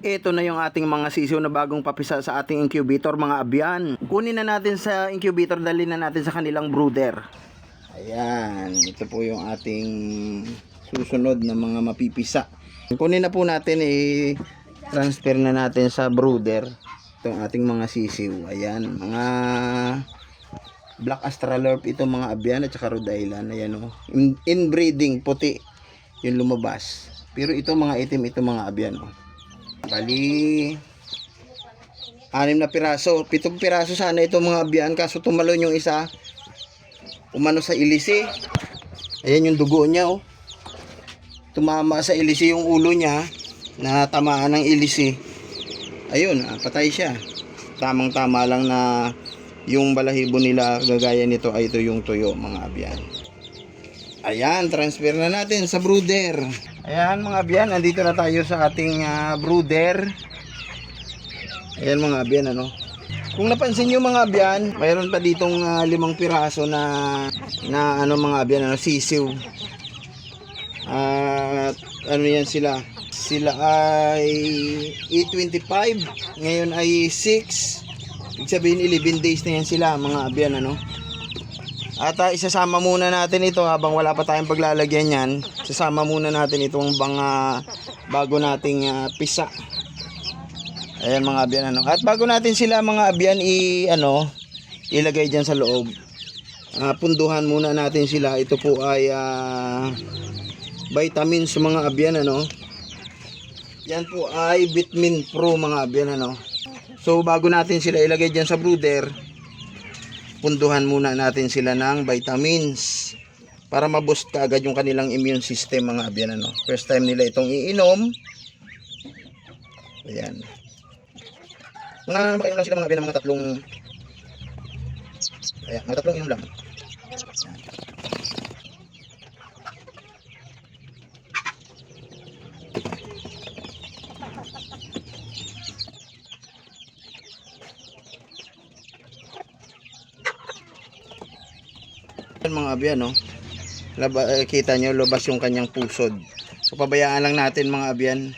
Ito na yung ating mga sisiw na bagong papisa sa ating incubator mga abyan. Kunin na natin sa incubator, dali na natin sa kanilang brooder. Ayan, ito po yung ating susunod na mga mapipisa. Kunin na po natin eh, transfer na natin sa brooder itong ating mga sisiw. Ayan, mga Black Australorp ito mga abyan at saka Rhode. Ayan o. In, inbreeding, puti yung lumabas. Pero ito mga itim, ito mga abyan o. Bali, anim na piraso. Pitong piraso sana ito mga abyan. Kaso tumalon yung isa. Umano sa ilisi. Ayan yung dugo niya oh. Tumama sa ilisi yung ulo niya. Na tamaan ng ilisi. Ayun, ah, patay siya. Tamang tama lang na yung balahibo nila gagaya nito ay ito yung tuyo mga abyan. Ayan, transfer na natin sa brooder. Ayan mga abyan, nandito na tayo sa ating ah, brooder. Ayan mga abyan ano. Kung napansin niyo mga abyan, mayroon pa ditong ah, limang piraso na na ano mga abyan ano sisiw. At ano yan sila? Sila ay 825, ngayon ay 6. Ibig sabihin 11 days na yan sila mga abyan ano. At ah, isasama muna natin ito habang wala pa tayong paglalagyan yan. Isasama muna natin itong mga bago nating ah, pisa. Ayan mga abyan ano. At bago natin sila mga abyan i ano ilagay diyan sa loob. ah, punduhan muna natin sila. Ito po ay ah, vitamins mga abyan ano. Yan po ay Vitamin Pro mga abyan ano. So bago natin sila ilagay diyan sa brooder, punduhan muna natin sila ng vitamins para ma-boost kaagad yung kanilang immune system mga abyan ano. First time nila itong iinom. Ayan. Mga makainom lang sila mga abyan ng mga tatlong Ayan, mga tatlong inom lang. Yan mga abyan, no? Laba, eh, kita nyo, lubas yung kanyang pusod. So, pabayaan lang natin mga abyan.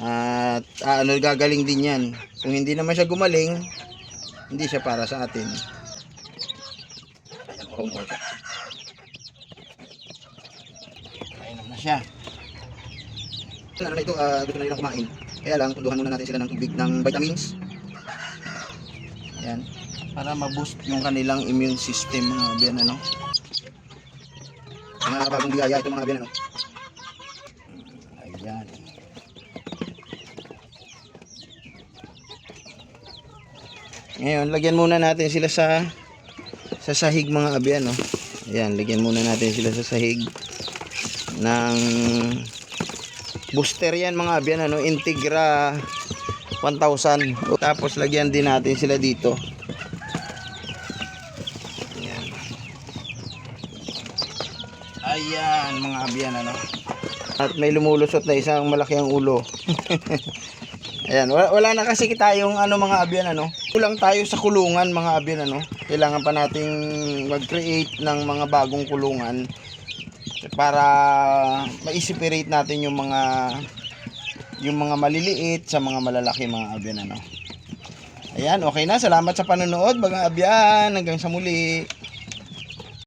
At ah, ano, gagaling din yan. Kung hindi naman siya gumaling, hindi siya para sa atin. Kainom na siya. Ano ito, ah, gusto na nilang kumain. Kaya lang, tunduhan muna natin sila ng tubig ng vitamins. Ayan. Para ma-boost yung kanilang immune system mga abyan, ano. Mga bagong biyaya ito mga abyan, ano. Ayan. Ngayon, lagyan muna natin sila sa sa sahig mga abyan, no. Ayan, lagyan muna natin sila sa sahig ng booster yan mga abyan, ano, Integra 1000. Tapos lagyan din natin sila dito. Ayan, mga abyan, ano. At may lumulusot na isang malaki ang ulo. Ayan, wala, wala na kasi tayong ano mga abyan ano. Kulang tayo sa kulungan mga abyan ano. Kailangan pa nating mag-create ng mga bagong kulungan para ma-separate natin yung mga yung mga maliliit sa mga malalaki mga abyan ano. Ayan, okay na. Salamat sa panonood mga abyan. Hanggang sa muli.